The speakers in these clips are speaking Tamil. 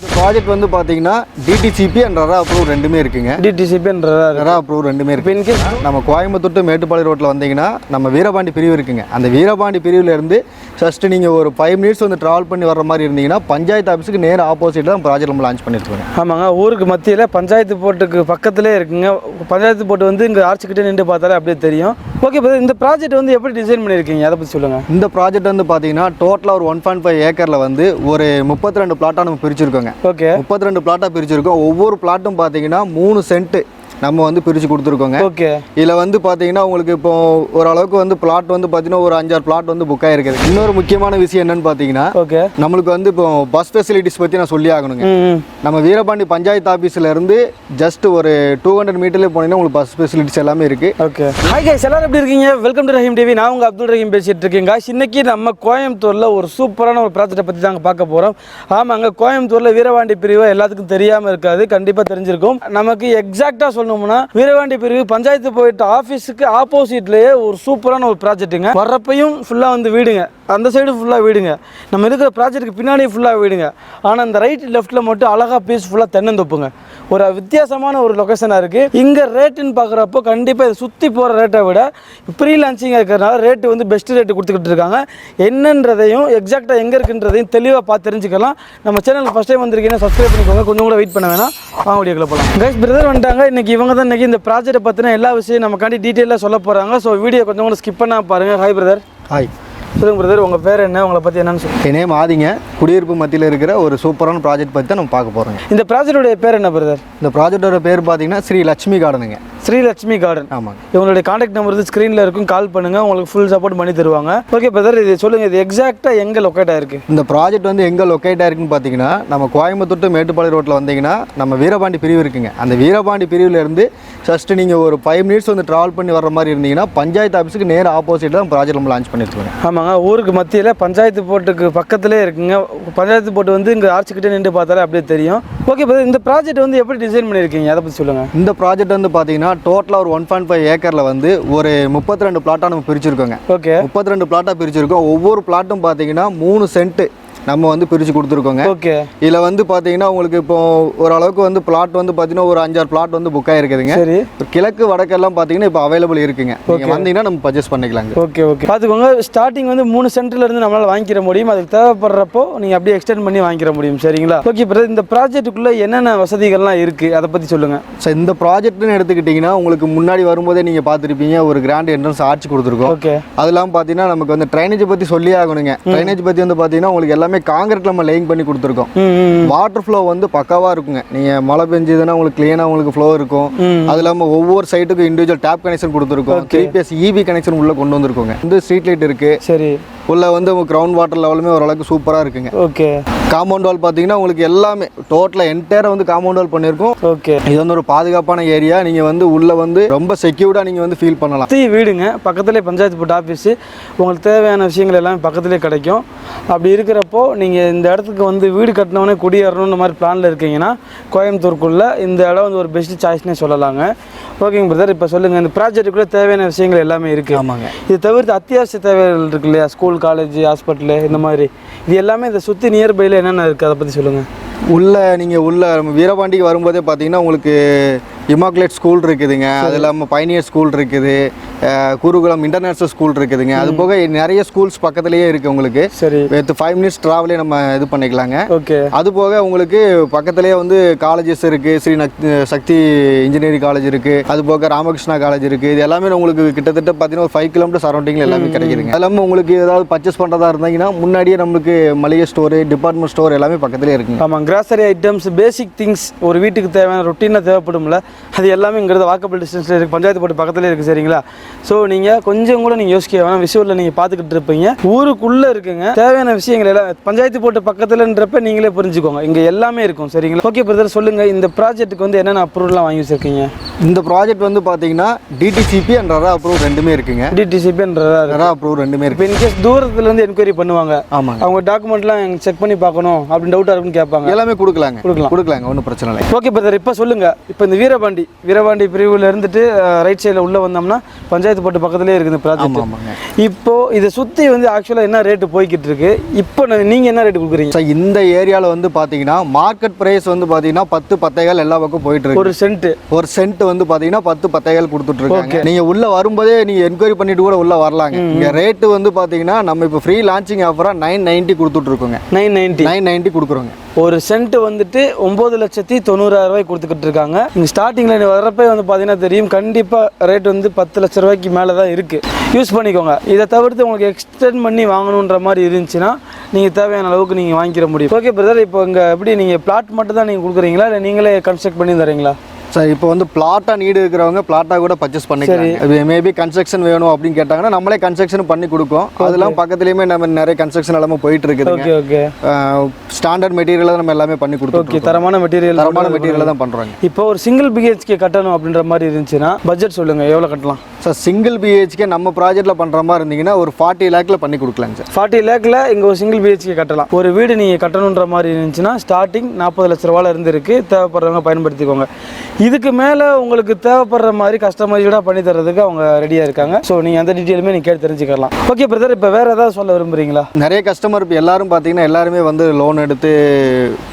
இந்த ப்ராஜெக்ட் வந்து பார்த்தீங்கன்னா டிடிசிபி அண்ட் ரரா அப்ரூவ் ரெண்டுமே இருக்குங்க. டிடிசிபின்றதா இருக்கு. ரரா அப்ரூவ் ரெண்டுமே இருக்கு. இன்கேஸ் நம்ம கோயம்புத்தூர் to மேட்டுப்பாளையம் ரோட்டில் வந்தீங்கன்னா நம்ம வீரபாண்டி பிரிவு இருக்குங்க. அந்த வீரபாண்டி பிரிவுல இருந்து ஜஸ்ட் நீங்கள் ஒரு ஃபைவ் மினிட்ஸ் வந்து ட்ராவல் பண்ணி வர மாதிரி இருந்தீங்கன்னா பஞ்சாயத்து ஆஃபீஸுக்கு நேர் ஆப்போசிட்டில் தான் ப்ராஜெக்ட் நம்ம லான்ச் பண்ணியிருக்கோங்க ஆமாங்க ஊருக்கு மத்தியில் பஞ்சாயத்து போட்டுக்கு பக்கத்திலே இருக்குங்க. பஞ்சாயத்து போட்டு வந்து இங்கே ஆர்ச்சிக்கிட்டே நின்று பார்த்தாலே அப்படியே தெரியும். ஓகே இப்போ இந்த ப்ராஜெக்ட் வந்து எப்படி டிசைன் பண்ணியிருக்கீங்க? அதை பற்றி சொல்லுங்கள் இந்த ப்ராஜெக்ட் வந்து பார்த்தீங்கன்னா டோட்டலாக ஒரு ஒன் பாயிண்ட் ஃபைவ் ஏக்கரில் வந்து ஒரு முப்பத்தி ரெண்டு பிளாட்டாக நம்ம பிரிச்சிருக்கோங்க. ஓகே முப்பத்தி ரெண்டு பிளாட்டாக பிரிச்சிருக்கோம். ஒவ்வொரு பிளாட்டும் பார்த்தீங்கன்னா மூணு சென்ட்டு நம்ம வந்து பிரித்து கொடுத்துருக்கோங்க. ஓகே. இதில் வந்து பார்த்தீங்கன்னா உங்களுக்கு இப்போ ஓரளவுக்கு வந்து பிளாட் வந்து பார்த்தீங்கன்னா ஒரு அஞ்சாறு பிளாட் வந்து புக் ஆகிருக்குது இன்னொரு முக்கியமான விஷயம் என்னன்னு பார்த்தீங்கன்னா ஓகே. நம்மளுக்கு வந்து இப்போ பஸ் ஃபெசிலிட்டிஸ் பற்றி நான் சொல்லி ஆகணுங்க. நம்ம வீரபாண்டி பஞ்சாயத்து ஆஃபீஸில் இருந்து ஜஸ்ட் ஒரு டூ ஹண்ட்ரட் மீட்டர்லேயே போனீங்கன்னா உங்களுக்கு பஸ் ஃபெசிலிட்டிஸ் எல்லாமே இருக்குது ஓகே. ஹாய் கைஸ் எல்லாரும் எப்படி இருக்கீங்க? வெல்கம் டு ரஹீம் டிவி நான் உங்கள் அப்துல் ரஹீம் பேசிட்டு இருக்கேன். Guys. இன்னைக்கு நம்ம கோயம்புத்தூரில் ஒரு சூப்பரான ஒரு ப்ராஜெக்ட்டை பற்றி தாங்க பார்க்க போகிறோம் ஆமாங்க கோயம்புத்தூரில் வீரவாண்டி பிரிவு எல்லாத்துக்கும் தெரியாமல் இருக்காது. கண்டிப்பாக தெரிஞ்சிருக்கும். நமக்கு எக்ஸாக்டாக சொல்லணும்னா வீரவாண்டி பிரிவு பஞ்சாயத்து போயிட்டு ஆஃபீஸுக்கு ஆப்போசிட்லேயே ஒரு சூப்பரான ஒரு ப்ராஜெக்ட்டுங்க வர்றப்பையும் ஃபுல்லாக வந்து வீடுங்க. அந்த சைடு ஃபுல்லாக வீடுங்க. நம்ம இருக்கிற ப்ராஜெக்ட்டுக்கு பின்னாடி ஃபுல்லாக வீடுங்க. ஆனால் அந்த ரைட் லெஃப்ட்டில் மட்டும் அழகாக பீஸ்ஃபுல்லாக தென்னந்தோப்புங்க. ஒரு வித்தியாசமான ஒரு லொக்கேஷனாக இருக்குது இங்கே ரேட்டுன்னு பார்க்குறப்போ கண்டிப்பாக இதை சுற்றி போகிற ரேட்டை விட ப்ரீ லான்ச்சிங்காக இருக்கிறனால ரேட்டு வந்து பெஸ்ட் ரேட்டு கொடுத்துக்கிட்டு இருக்காங்க. என்னன்றதையும் எக்ஸாக்டாக எங்கே இருக்குன்றதையும் தெளிவாக பார்த்து தெரிஞ்சுக்கலாம். நம்ம சேனலுக்கு ஃபஸ்ட் டைம் வந்திருக்கீங்கன்னா சப்ஸ்கிரைப் பண்ணிக்கோங்க. கொஞ்சம் கூட வெயிட் பண்ண வேணாம். வாங்க வீடியோக்குள்ள போகலாம் கைஸ் பிரதர் வந்துட்டாங்க. இன்னைக்கு இவங்க தான் இன்னைக்கு இந்த ப்ராஜெக்ட்டை பற்றின எல்லா விஷயம் நமக்காண்டி டீட்டெயிலாக சொல்ல போகிறாங்க ஸோ வீடியோ கொஞ்சம் கூட ஸ்கிப் பண்ணாம பாருங்கள் ஹாய் பிரதர் ஹாய் சொல்லுங்கள் பிரதர் உங்கள் பேர் என்ன? உங்களை பற்றி என்னன்னு என் நேம் ஆதிங்க. குடியிருப்பு மத்தியில் இருக்கிற ஒரு சூப்பரான ப்ராஜெக்ட் பற்றி தான் நம்ம பார்க்க போகிறோங்க இந்த ப்ராஜெக்டோடைய பேர் என்ன பிரதர் இந்த ப்ராஜெக்டோட பேர் பார்த்தீங்கன்னா ஸ்ரீ லட்சுமி கார்டனுங்க. ஸ்ரீலட்சுமி கார்டன் ஆமாங்க இவங்களுடைய காண்டாக்ட் நம்பர் வந்து ஸ்க்ரீனில் இருக்கும். கால் பண்ணுங்கள் உங்களுக்கு ஃபுல் சப்போர்ட் பண்ணி தருவாங்க. ஓகே பிரதர் இது சொல்லுங்கள் இது எக்ஸாக்டாக எங்கே லொக்கேட் ஆயிருக்கு? இந்த ப்ராஜெக்ட் வந்து எங்கே லொக்கேட் ஆயிருக்குன்னு பார்த்தீங்கன்னா நம்ம கோயம்புத்தூர் to மேட்டுப்பாளையம் ரோட்டில் வந்தீங்கன்னா நம்ம வீரபாண்டி பிரிவு இருக்குங்க. அந்த வீரபாண்டி பிரிவுல இருந்து ஜஸ்ட் நீங்கள் ஒரு ஃபைவ் மினிட்ஸ் வந்து ட்ராவல் பண்ணி வர மாதிரி இருந்தீங்கன்னா பஞ்சாயத்து ஆஃபீஸுக்கு நேர் ஆப்போசிட்டில் தான் ப்ராஜெக்ட் நம்ம லான்ச் பண்ணியிருக்கோங்க ஆமாங்க. ஊருக்கு மத்தியில் பஞ்சாயத்து போட்டுக்கு பக்கத்திலே இருக்குங்க. பஞ்சாயத்து போட்டு வந்து இங்கே ஆர்ச்சிக்கிட்டே நின்று பார்த்தாலே அப்படியே தெரியும். ஓகே இந்த ப்ராஜெக்ட் வந்து எப்படி டிசைன் பண்ணியிருக்கீங்க? அதை பற்றி சொல்லுங்கள் இந்த ப்ராஜெக்ட் வந்து பார்த்தீங்கன்னா டோட்டலாக ஒரு ஒன் பாயிண்ட் ஃபைவ் ஏக்கரில் வந்து ஒரு முப்பத்தி ரெண்டு பிளாட்டாக நம்ம பிரிச்சிருக்கோங்க. ஓகே முப்பத்தி ரெண்டு பிளாட்டாக பிரிச்சிருக்கோம். ஒவ்வொரு பிளாட்டும் பார்த்தீங்கன்னா மூணு சென்ட்டு நம்ம வந்து பிரித்து கொடுத்துருக்கோங்க. ஓகே. இதில் வந்து பார்த்தீங்கன்னா உங்களுக்கு இப்போ ஓரளவுக்கு வந்து பிளாட் வந்து பார்த்தீங்கன்னா ஒரு அஞ்சாறு பிளாட் வந்து புக் ஆகிருக்குதுங்க சரி. கிழக்கு வடக்கெல்லாம் பார்த்தீங்கன்னா இப்போ அவைலபிள் இருக்குங்க. நீங்கள் வந்தீங்கன்னா நம்ம பர்ச்சேஸ் பண்ணிக்கலாங்க. Okay okay. பார்த்துக்கோங்க ஸ்டார்டிங் வந்து மூணு சென்டர்ல இருந்து நம்மளால் வாங்கிக்கிற முடியும். அதுக்கு தேவைப்படுறப்போ நீங்கள் அப்படியே எக்ஸ்டெண்ட் பண்ணி வாங்கிக்கிற முடியும் சரிங்களா? ஓகே பிரதர் இந்த ப்ராஜெக்ட்டுக்குள்ளே என்னென்ன வசதிகள்லாம் இருக்குது அதை பற்றி சொல்லுங்கள் ஸோ இந்த ப்ராஜெக்ட்னு எடுத்துக்கிட்டிங்கன்னா உங்களுக்கு முன்னாடி வரும்போதே நீங்கள் பார்த்துருப்பீங்க ஒரு கிராண்ட் என்ட்ரன்ஸ் ஆர்ச் கொடுத்துருக்கோம். ஓகே அது இல்லாமல் பார்த்தீங்கன்னா நமக்கு வந்து ட்ரைனேஜ் பற்றி சொல்லி ஆகணுங்க. ட்ரைனேஜ் பற்றி வந்து பார்த்தீங்கன்னா உங்களுக்கு எல்லாமே காங்கிரீட் நம்ம லேயிங் பண்ணி கொடுத்துருக்கோம். வாட்டர் ஃப்ளோ வந்து பக்காவாக இருக்குங்க. நீங்கள் மழை பெஞ்சதுன்னா உங்களுக்கு க்ளீனாக உங்களுக்கு ஃப்ளோ இருக்கும். அது இல்லாமல் ஒவ்வொரு சைட்டுக்கும் இண்டிவிஜுவல் டேப் கனெக்ஷன் கொடுத்துருக்கோம். த்ரீ பிஎஸ் இபி கனெக்ஷன் உள்ளே கொண்டு வந்திருக்கோங்க. வந்து ஸ்ட்ரீட் லைட் இருக்குது சரி. உள்ள வந்து கிரவுண்ட் வாட்டர் லெவலுமே ஓரளவுக்கு சூப்பராக இருக்குங்க. ஓகே காம்பவுண்ட் வால் பார்த்தீங்கன்னா உங்களுக்கு எல்லாமே டோட்டலாக என்டையராக வந்து காம்பவுண்ட் வால் பண்ணியிருக்கோம். ஓகே இது வந்து ஒரு பாதுகாப்பான ஏரியா நீங்கள் வந்து உள்ளே வந்து ரொம்ப செக்யூர்டாக நீங்கள் வந்து ஃபீல் பண்ணலாம். சுற்றி வீடுங்க. பக்கத்துலேயே பஞ்சாயத்து போர்ட் ஆஃபீஸு உங்களுக்கு தேவையான விஷயங்கள் எல்லாமே பக்கத்துலேயே கிடைக்கும். அப்படி இருக்கிறப்போ நீங்கள் இந்த இடத்துக்கு வந்து வீடு கட்டினவொடனே குடியேறணுன்ற மாதிரி பிளானில் இருக்கீங்கன்னா கோயம்புத்தூருக்குள்ளே இந்த இடம் வந்து ஒரு பெஸ்ட் சாய்ஸ்னே சொல்லலாங்க. ஓகேங்க பிரதர் இப்போ சொல்லுங்கள் இந்த ப்ராஜெக்ட்டுக்குள்ளே தேவையான விஷயங்கள் எல்லாமே இருக்குது ஆமாங்க. இது தவிர்த்து அத்தியாவசிய தேவைகள் இருக்கு இல்லையா? ஸ்கூல் காலேஜ் ஹாஸ்பிட்டலு இந்த மாதிரி. இது எல்லாமே இதை சுற்றி நியர்பையில் என்னென்ன இருக்குது அதை பற்றி சொல்லுங்கள் உள்ளே நீங்கள் உள்ளே வீரபாண்டிக்கு வரும்போதே பார்த்தீங்கன்னா உங்களுக்கு இமாக்குலேட் ஸ்கூல் இருக்குதுங்க. அது இல்லாமல் பைனியர் ஸ்கூல் இருக்குது. குருகுலம் இன்டர்நேஷனல் ஸ்கூல் இருக்குதுங்க. அது போக நிறைய ஸ்கூல்ஸ் பக்கத்துலேயே இருக்குது உங்களுக்கு. சரி. வித் ஃபைவ் மினிட்ஸ் ட்ராவலே நம்ம இது பண்ணிக்கலாங்க. ஓகே. அது போக உங்களுக்கு பக்கத்துலேயே வந்து காலேஜஸ் இருக்குது ஸ்ரீ சக்தி இன்ஜினியரிங் காலேஜ் இருக்குது அது போக ராமகிருஷ்ணா காலேஜ் இருக்குது இது எல்லாமே உங்களுக்கு கிட்டத்தட்ட பார்த்தீங்கன்னா ஒரு ஃபைவ் கிலோமீட்டர் சரௌண்டிங்கில் எல்லாமே கிடைக்குதுங்க. அது இல்லாமல் உங்களுக்கு ஏதாவது பர்ச்சேஸ் பண்ணுறதா இருந்தீங்கன்னா முன்னாடியே நம்மளுக்கு மளிகை ஸ்டோரு டிபார்ட்மெண்ட் ஸ்டோர் எல்லாமே பக்கத்துலேயே இருக்குங்க. ஆமாம் கிராசரி ஐட்டம்ஸ் பேசிக் திங்ஸ் ஒரு வீட்டுக்கு தேவையான ரொட்டீனாக தேவைப்படும்ல அது எல்லாமே இங்கிறது வாக்கபிள் டிஸ்டன்ஸில் இருக்குது பஞ்சாயத்து போட்டு பக்கத்துலேயே இருக்குது சரிங்களா? ஸோ நீங்கள் கொஞ்சம் கூட நீங்கள் யோசிக்க வேணாம். விஷுவலில் நீங்கள் பார்த்துக்கிட்டு இருப்பீங்க. ஊருக்குள்ளே இருக்குங்க. தேவையான விஷயங்கள் எல்லாம் பஞ்சாயத்து போட்டு பக்கத்துலன்றப்ப நீங்களே புரிஞ்சுக்கோங்க. இங்கே எல்லாமே இருக்கும் சரிங்களா? ஓகே பிரதர் சொல்லுங்கள் இந்த ப்ராஜெக்ட்டுக்கு வந்து என்னென்ன அப்ரூவல்லாம் வாங்கி வச்சிருக்கீங்க? இந்த ப்ராஜெக்ட் வந்து பார்த்தீங்கன்னா டிடிசிபி அண்ட் ரரா அப்ரூவ் ரெண்டுமே இருக்குங்க. டிடிசிபின்றதா இருக்குது ரரா அப்ரூவ் ரெண்டுமே இருக்கு. இன்கேஸ் தூரத்துலேருந்து என்கொயரி பண்ணுவாங்க ஆமாங்க. அவங்க டாக்குமெண்ட்லாம் செக் பண்ணி பார்க்கணும் அப்படின்னு டவுட்டாக இருக்குன்னு கேட்பாங்க. எல்லாமே கொடுக்கலாங்க. கொடுக்கலாம். கொடுக்கலாங்க ஒன்றும் பிரச்சனை இல்லை ஓகே பிரதர் இப்போ சொல்லுங்க. இப்போ இந்த வீரபாண்டி வீரபாண்டி வீரபாண்டி பிரிவில் இருந்துட்டு ரைட் சைடில் உள்ளே வந்தோம்னா பஞ்சாயத்து போட்டு பக்கத்துலேயே இருக்குது ப்ராஜெக்ட் ஆமாங்க. இப்போ இதை சுற்றி வந்து ஆக்சுவலாக என்ன ரேட்டு போய்கிட்டு இருக்கு? இப்போ நீங்கள் என்ன ரேட்டு கொடுக்குறீங்க? சார் இந்த ஏரியாவில் வந்து பார்த்தீங்கன்னா மார்க்கெட் ப்ரைஸ் வந்து பார்த்தீங்கன்னா பத்து பத்தைகள் எல்லா பக்கம் போயிட்டு இருக்கு. ஒரு சென்ட்டு ஒரு சென்ட் வந்து பார்த்தீங்கன்னா பத்து பத்தைகள் கொடுத்துட்டு இருக்காங்க நீங்க உள்ள வரும்போதே நீங்க என்கொயரி பண்ணிட்டு கூட உள்ள வரலாங்க. இங்க ரேட்டு வந்து பார்த்தீங்கன்னா நம்ம இப்போ ஃப்ரீ லான்ச்சிங் ஆஃபரா நைன் நைன்ட்டி கொடுத்துட்டு இருக்கோங்க நைன் நைன்ட்டி நைன் நைன்ட்டி கொடுக்குறோங்க. ஒரு சென்ட் வந்துட்டு ஒம்பது லட்சத்தி தொண்ணூறாயிரம் ரூபாய் கொடுத்துக்கிட்டு இருக்காங்க. நீங்கள் ஸ்டார்டிங்கில் வரப்போ வந்து பார்த்தீங்கன்னா தெரியும். கண்டிப்பாக ரேட் வந்து பத்து லட்ச ரூபாய்க்கு மேலே தான் இருக்குது யூஸ் பண்ணிக்கோங்க. இதை தவிர்த்து உங்களுக்கு எக்ஸ்டெண்ட் பண்ணி வாங்கணுன்ற மாதிரி இருந்துச்சுன்னா நீங்கள் தேவையான அளவுக்கு நீங்கள் வாங்கிக்கிற முடியும். ஓகே பிரதர் இப்போ இங்கே எப்படி நீங்கள் பிளாட் மட்டும் தான் நீங்கள் கொடுக்குறீங்களா? இல்லை நீங்களே கன்ஸ்ட்ரக்ட் பண்ணி தரீங்களா? சார் இப்போ வந்து பிளாட்டா நீடு இருக்கிறவங்க பிளாட்டா கூட பர்ச்சேஸ் பண்ணிக்கலாம் மேபி கன்ஸ்ட்ரக்ஷன் வேணும் அப்படின்னு கேட்டாங்கன்னா நம்மளே கன்ஸ்ட்ரக்ஷன் பண்ணி கொடுப்போம் அதெல்லாம் பக்கத்துலயுமே நம்ம நிறைய கன்ஸ்ட்ரக்ஷன் எல்லாமே போயிட்டு இருக்குதுங்க. ஓகே ஓகே ஸ்டாண்டர்ட் மெட்டீரியலை நம்ம எல்லாமே பண்ணி ஓகே கொடுத்துருக்கோம் தரமான மெட்டீரியல் தரமான மெட்டீரியலை தான் பண்றாங்க. இப்போ ஒரு சிங்கிள் பிஹெச்கே கட்டணும் அப்படின்ற மாதிரி இருந்துச்சுன்னா பட்ஜெட் சொல்லுங்கள் எவ்வளோ கட்டலாம்? சார் சிங்கிள் பிஹெச்கே நம்ம ப்ராஜெக்ட்ல பண்ற மாதிரி இருந்தீங்கன்னா ஒரு ஃபார்ட்டி லேக்ல பண்ணி கொடுக்கலாங்க சார். ஃபார்ட்டி லேக்கில் இங்கே ஒரு சிங்கிள் பிஹெச்கே கட்டலாம். ஒரு வீடு நீங்கள் கட்டணுன்ற மாதிரி இருந்துச்சுன்னா ஸ்டார்டிங் நாற்பது லட்ச ரூபால இருந்து இருக்குது தேவைப்படுறவங்க பயன்படுத்திக்கோங்க. இதுக்கு மேலே உங்களுக்கு தேவைப்படுற மாதிரி கஸ்டமைஸ்டாக பண்ணி தரதுக்கு அவங்க ரெடியாக இருக்காங்க. ஸோ நீங்கள் அந்த டீட்டெயிலுமே நீங்கள் கேட்டு தெரிஞ்சுக்கலாம். ஓகே பிரதர் இப்போ வேறு ஏதாவது சொல்ல விரும்புறீங்களா? நிறைய கஸ்டமர் இப்போ எல்லாரும் பார்த்தீங்கன்னா எல்லாருமே வந்து லோன் எடுத்து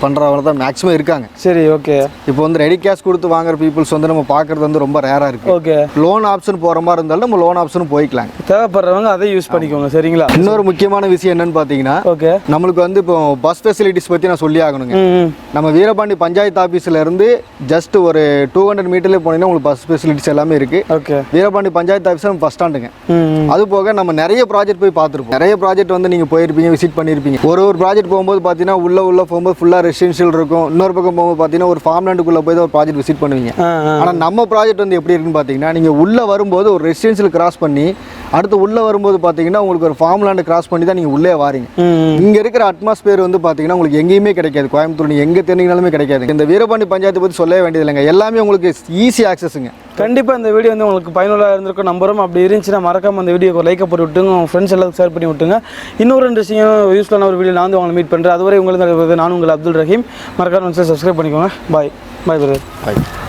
பண்ணுறவங்க தான் மேக்ஸிமம் இருக்காங்க. சரி ஓகே இப்போ வந்து ரெடி கேஷ் கொடுத்து வாங்குற பீப்புள்ஸ் வந்து நம்ம பார்க்குறது வந்து ரொம்ப ரேராக இருக்கு. ஓகே லோன் ஆப்ஷன் போகிற மாதிரி இருந்தாலும் நம்ம லோன் ஆப்ஷனும் போய்க்கலாங்க. தேவைப்படுறவங்க அதை யூஸ் பண்ணிக்கோங்க சரிங்களா? இன்னொரு முக்கியமான விஷயம் என்னன்னு பார்த்தீங்கன்னா ஓகே நம்மளுக்கு வந்து இப்போ பஸ் ஃபெசிலிட்டிஸ் பற்றி நான் சொல்லி ஆகணுங்க. நம்ம வீரபாண்டி பஞ்சாயத்து ஆஃபீஸில் இருந்து ஜஸ்ட் ஒரு டூ ஹண்ட்ரட் மீட்டர்லேயே போனீங்கன்னா உங்களுக்கு பஸ் ஃபெசிலிட்டிஸ் எல்லாமே இருக்குது okay Veerapandi panchayat officer bus ஸ்டாண்டுங்க. அது போக நம்ம நிறைய ப்ராஜெக்ட் போய் பார்த்துருப்போம். நிறைய ப்ராஜெக்ட் வந்து நீங்கள் போயிருப்பீங்க விசிட் பண்ணியிருப்பீங்க ஒரு ஒரு ப்ராஜெக்ட் போகும்போது பார்த்தீங்கன்னா உள்ள உள்ள போகும்போது ஃபுல்லாக ரெசிடென்ஷியல் இருக்கும். இன்னொரு பக்கம் போகும்போது பார்த்தீங்கன்னா ஒரு ஃபார்ம் லேண்டுக்குள்ளே போய் ஒரு ப்ராஜெக்ட் விசிட் பண்ணுவீங்க. ஆ ஆ. ஆனால் நம்ம ப்ராஜெக்ட் வந்து எப்படி இருக்குன்னு பார்த்தீங்கன்னா நீங்கள் உள்ளே வரும்போது ஒரு ரெசிடென்ஷியல் கிராஸ் பண்ணி அடுத்து உள்ளே வரும்போது பார்த்தீங்கன்னா உங்களுக்கு ஒரு ஃபார்ம் லேண்டு கிராஸ் பண்ணி தான் நீங்கள் உள்ளே வாரீங்க. இங்கே இருக்கிற அட்மாஸ்பியர் வந்து பார்த்தீங்கன்னா உங்களுக்கு எங்கேயுமே கிடைக்காது. கோயம்புத்தூர் நீங்கள் எங்கே தெரிஞ்சிங்கனாலுமே கிடைக்காது இந்த வீரபாண்டி பஞ்சாயத்தை பற்றி சொல்லவே வேண்டியது இல்லைங்க எல்லாமே உங்களுக்கு ஈஸி ஆக்சஸுங்க கண்டிப்பாக இந்த வீடியோ வந்து உங்களுக்கு பயனுள்ளதாக இருந்திருக்கும். நம்புறோம். அப்படி இருந்துச்சுன்னா மறக்காம அந்த வீடியோக்கு ஒரு லைக்கை போட்டு விட்டுங்க. உங்கள் ஃப்ரெண்ட்ஸ் எல்லாத்துக்கும் ஷேர் பண்ணி விட்டுங்க. இன்னொரு இன்ட்ரெஸ்டிங்கான யூஸ்ஃபுல்லான ஒரு வீடியோ நான் வந்து உங்களை மீட் பண்ணுறேன் அதுவரை உங்களுக்கு நான் உங்கள் அப்துல் ரஹீம். மறக்காம சப்ஸ்கிரைப் பண்ணிக்கோங்க. Bye bye brother Bye.